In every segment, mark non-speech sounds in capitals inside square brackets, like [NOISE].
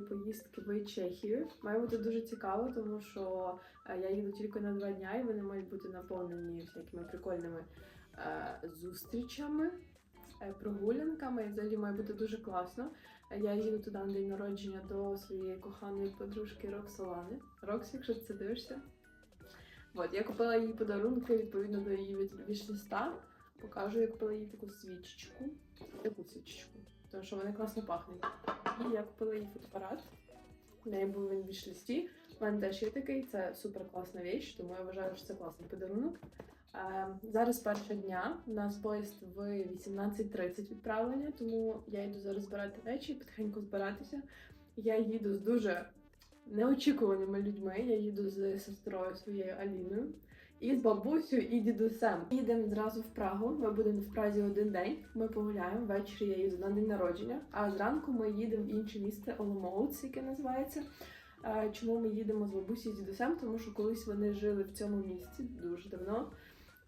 цієї поїздки в Чехію. Має бути дуже цікаво, тому що е, я їду тільки на два дня, і вони мають бути наповнені всякими прикольними е, зустрічами, е, прогулянками. І взагалі має бути дуже класно. Я їду туди на день народження до своєї коханої подружки Роксолани. Рокс, якщо ти це дивишся. От, я купила їй подарунки відповідно до її від- вішліста. Покажу, я купила їй таку свічечку. Таку свічечку. Тому що вони класно пахнуть. І я купила їй фотоапарат. В неї був він в вішлісті. У мене теж є такий, це супер класна річ, тому я вважаю, що це класний подарунок. Е, зараз першого дня. У нас поїзд в 18.30 відправлення, тому я йду зараз збирати речі, потихеньку збиратися. Я їду з дуже неочікуваними людьми. Я їду з сестрою своєю Аліною і з бабусею і дідусем. Їдемо зразу в Прагу. Ми будемо в Празі один день. Ми погуляємо. Ввечері я їду на день народження. А зранку ми їдемо в інше місце Оломоуц, яке називається. Е, Чому ми їдемо з бабусі і дідусем? Тому що колись вони жили в цьому місці дуже давно.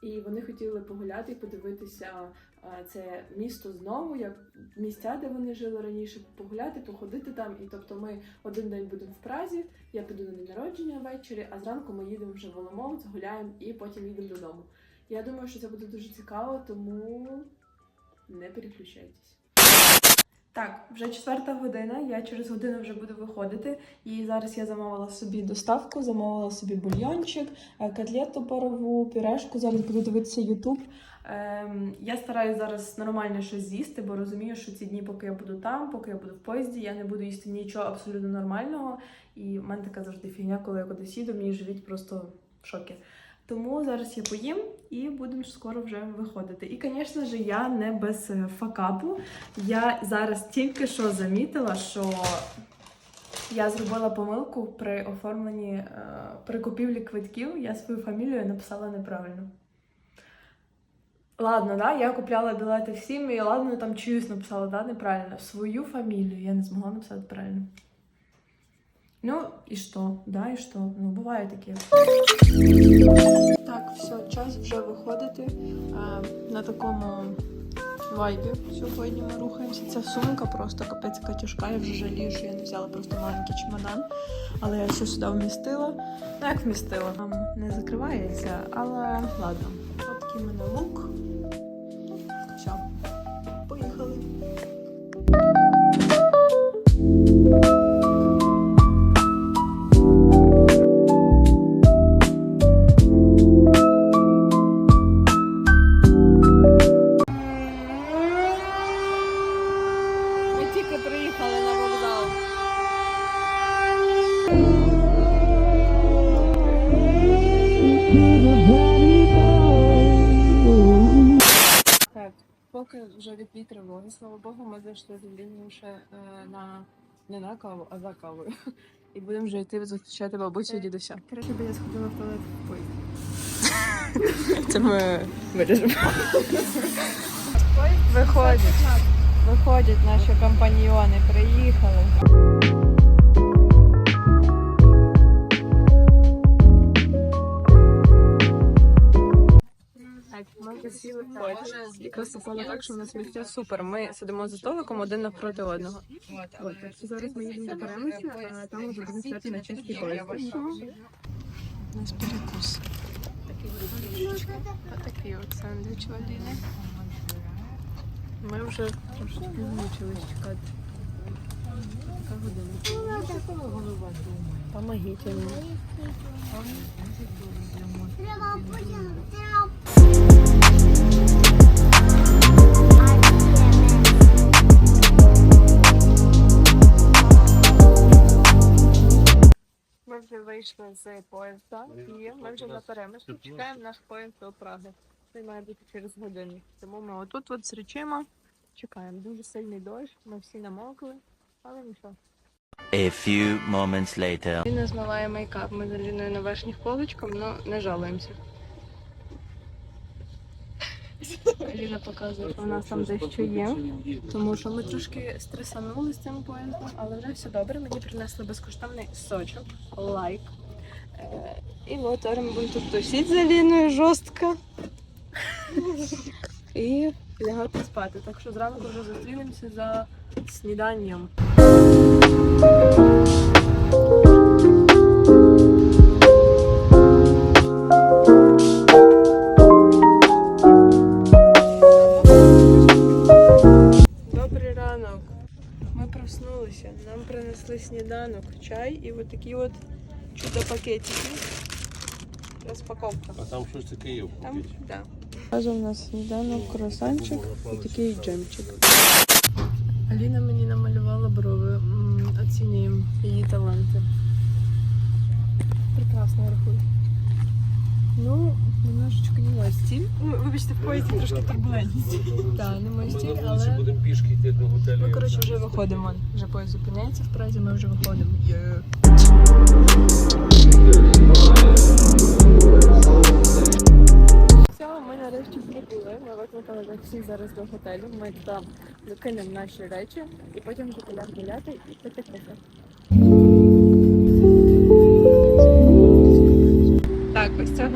І вони хотіли погуляти і подивитися е, це місто знову, як місця, де вони жили раніше, погуляти, походити там. І тобто ми один день будемо в Празі, я піду на день народження ввечері, а зранку ми їдемо вже в Оломовець, гуляємо і потім їдемо додому. Я думаю, що це буде дуже цікаво, тому не переключайтесь. Так, вже четверта година. Я через годину вже буду виходити. І зараз я замовила собі доставку, замовила собі бульйончик, е, котлету парову, пюрешку. Зараз буду дивитися Ютуб. Ем, я стараюся зараз нормально щось з'їсти, бо розумію, що ці дні, поки я буду там, поки я буду в поїзді, я не буду їсти нічого абсолютно нормального. І в мене така завжди фігня, коли я кудись їду, мій живіт просто в шокі. Тому зараз я поїм і будемо скоро вже виходити. І, звісно ж, я не без е, факапу. Я зараз тільки що замітила, що я зробила помилку при оформленні е, при купівлі квитків. Я свою фамілію написала неправильно. Ладно, да, я купляла білети всім, і ладно, там чиюсь написала, да, неправильно. Свою фамілію я не змогла написати правильно. Ну, і що? Да, і що? Ну, буває таке. Так, все, час вже виходити. Е, на такому вайбі сьогодні ми рухаємося. Ця сумка просто капець яка тяжка. Я вже жалію, що я не взяла просто маленький чемодан. Але я все сюди вмістила. Ну, як вмістила? Не закривається, але ладно. От такий мене лук. Поки вже від тривоги, слава Богу, ми зайшли з Ліною ще е, на не на каву, а за кавою. І будемо вже йти зустрічати бабусю і дідуся. Коротше, бо я сходила в туалет в поїзді. Це ми виріжемо. Виходять. Виходять наші компаньйони, приїхали. Якраз попало так, що у нас місця супер. Ми сидимо за столиком один навпроти одного. От, так що зараз ми їдемо заберемося, а там вже будемо сидіти на чеський поїзд. У нас перекус. Отакий от сендвіч Валіни. Ми вже трошки змучились чекати. Яка година? Помогіть мені. Ми вже вийшли з поїзда і ми вже на перемишку. Чекаємо наш поїзд до Праги. Це має бути через годину. Тому ми отут от зречимо, чекаємо. Дуже сильний дощ, ми всі намокли, але нічого. A few moments later. Ліна змиває мейкап. Ми з Аліною на верхніх поличках, але не жалуємося. Ліна показує, що нас там дещо є. Тому що ми трошки стресанули з цим поїздом, але вже все добре. Мені принесли безкоштовний сочок, лайк. Е, І от ми будемо тут тусити за Ліною жорстко. І лягати спати. Так що зранку вже зустрінемося за сніданням. Принесли сніданок, чай і от такі от чудо-пакетики. Розпаковка. А там щось таке є в Там, пакеті. да. Разом у нас сніданок, круасанчик і такий джемчик. Аліна мені намалювала брови. М, Оцінюємо її таланти. Прекрасно рахую. Ну, немножечко не мой стиль. Ну, Вибачте, в поїзді трошки турбулентність. Так, [LAUGHS] не мой Ми стиль, але будемо пішки йти до готелю. ми, коротше, вже виходимо. Вже поїзд зупиняється в Празі, ми вже виходимо. Все, ми нарешті прибули. Ми викликали таксі зараз до готелю. Ми там закинемо наші речі і потім підемо гуляти і пити кофе.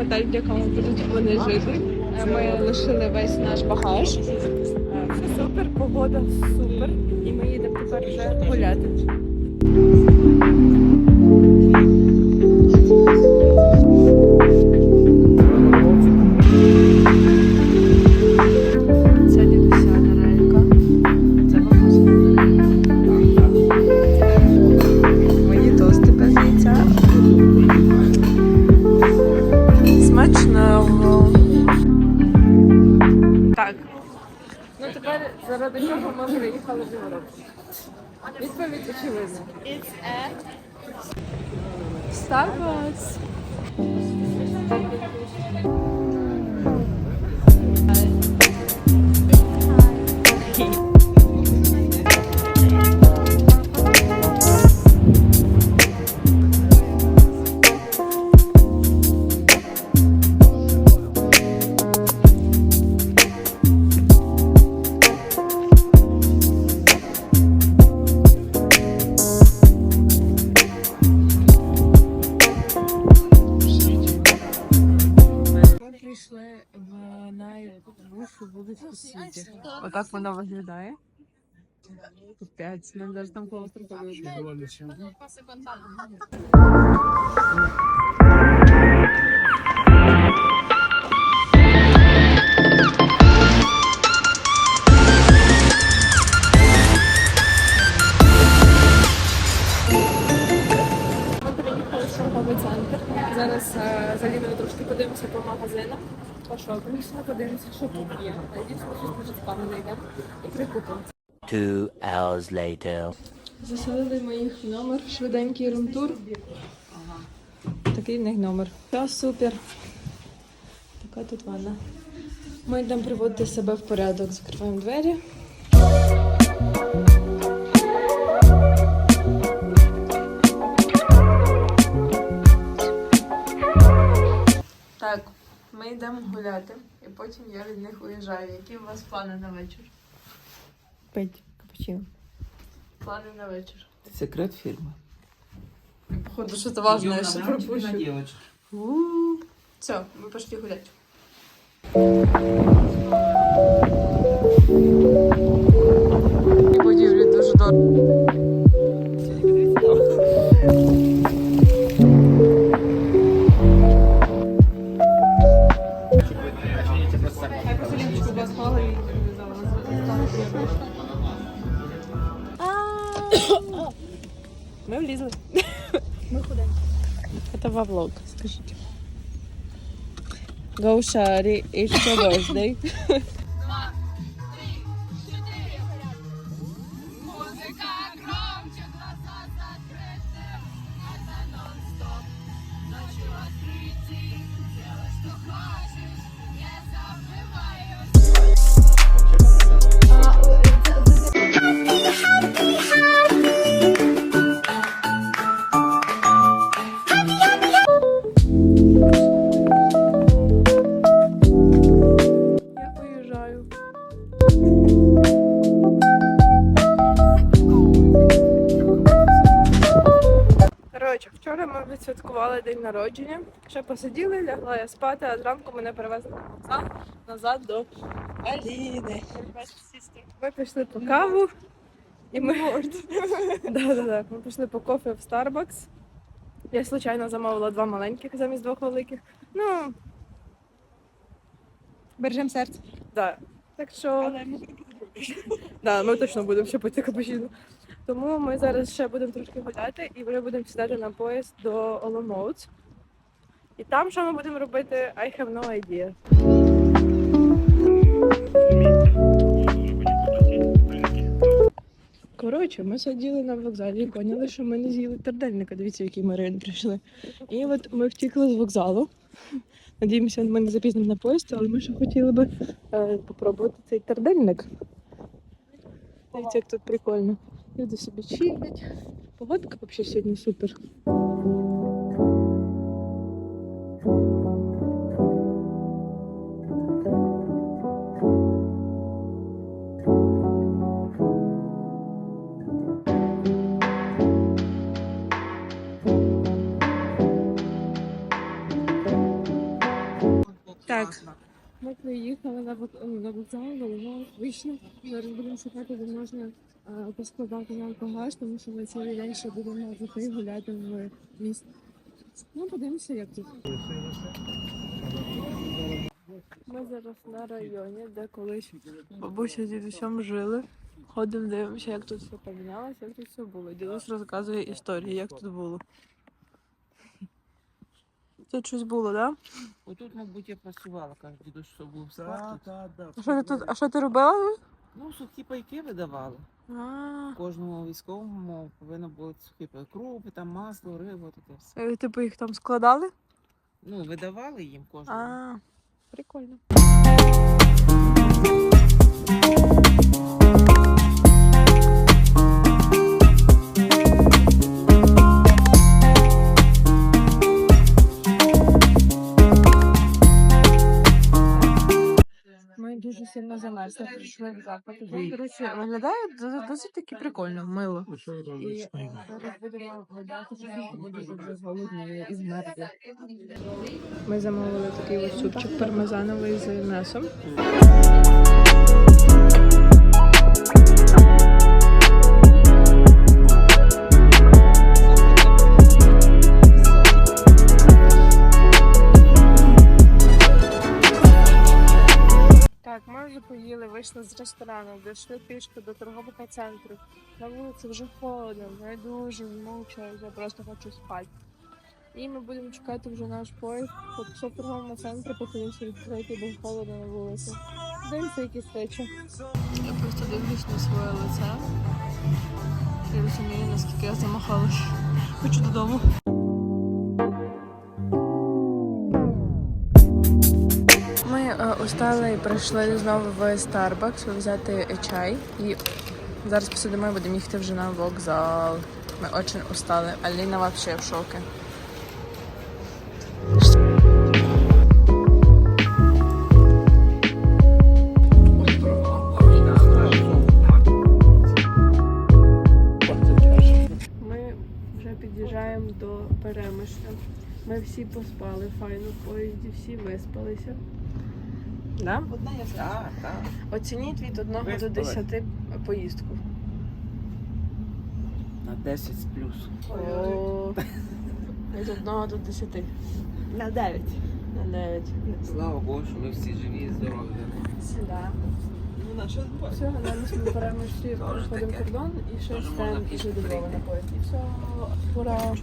Готель, в якому будуть вони жити. Е, Ми лишили весь наш багаж. Це супер, погода супер. І ми їдемо тепер вже гуляти. Так. Ну тепер заради чого ми приїхали в Європу? Відповідь очевидна. It's a... Starbucks. Найвищу вулицю в світі. Отак вона виглядає. П'ять. Нам навіть там клаустрофобія. Подивимося, що тут є. Надіюсь, ми щось цікаве знайдемо і прикупимо. Two hours later. Заселили ми їх в номер, швиденький румтур. Такий в них номер. Все, супер. Така тут ванна. Ми йдемо приводити себе в порядок. Закриваємо двері. Так, ми йдемо гуляти, потім я від них уїжджаю. Які у вас плани на вечір? Пить капучино. Плани на вечір. Секрет фірми. Походу, що то важно, я ще пропущу. девочек. У-у-у. Все, мы пошли гулять. Будівлі дуже дорого. Ми влізли. Это во влог, скажите. Go и it's your birthday. Відсвяткували день народження. Ще посиділи, лягла я спати, а зранку мене перевезли на вокзал назад до Аліни. Ми пішли по каву. І ми... да, да, да. ми пішли по кофе в Starbucks. Я случайно замовила два маленьких замість двох великих. Ну, Бережем серце. да. Так що. Да, ми точно будемо ще пити капучино. Тому ми зараз ще будемо трошки гуляти і вже будемо сідати на поїзд до Olomouc. І там що ми будемо робити, I have no idea. Коротше, ми сиділи на вокзалі і поняли, що ми не з'їли тердельника. Дивіться, який ми район прийшли. І от ми втікли з вокзалу. Надіємося, ми не запізнимо на поїзд, але ми ще хотіли би е, попробувати цей тердельник. Дивіться, як тут прикольно. Люди собі чилять. Погодка взагалі сьогодні супер. Так, ми приїхали на, вок- на вокзал, воно вийшло. Зараз будемо шукати, де можна поскладати нам багаж, тому що ми цілий день ще будемо жити гуляти в місті. Ну, подивимося, як тут. Ми зараз на районі, де колись бабуся з дідусем жили. Ходимо, дивимося, як тут все помінялося, як тут все було. Дідусь розказує історії, як тут було. Тут щось було, так? Да? Отут, мабуть, я працювала, каже, дідусь, що був склад. тут. А що ти тут? А що ти робила? Ну, сухі пайки видавали. А, Кожному військовому повинно бути сухі пайки. Крупи, там масло, рибу, таке все. е, типу їх там складали? Ну, видавали їм кожному. А, прикольно. Сильно замерзли, прийшли в заклад. Коротше, виглядає досить таки прикольно, мило. І зараз будемо щоб буде дуже голодні і змерзли. Ми замовили такий ось супчик пармезановий з м'ясом. З ресторану, дійшли пішки до торгового центру. На вулиці вже холодно, я дуже мовчаю, я просто хочу спати. І ми будемо чекати вже наш поїзд, в торговому центрі, поки він ще відкритий, бо холодно на вулиці. Дивимося, якісь речі. Я просто дивлюсь на своє лице. І розумію, наскільки я замахалась. Хочу додому. Устали і прийшли знову в Starbucks взяти чай. І зараз посидимо і будемо їхати вже на вокзал. Ми дуже устали. Аліна взагалі в шокі. Під'їжджаємо до перемишля. Ми всі поспали файно в поїзді, всі виспалися. Да? Одна я Так, так. Оцініть від 1 до Виспалась. 10 поїздку. На 10 плюс. О, [LAUGHS] від 1 до 10. На 9. На 9. Слава Богу, що ми всі живі і здорові. Да. Ну, на що Все, зараз ми перемишли, Тоже проходимо кордон і ще можна і до Львова на поїзд. І все, ура!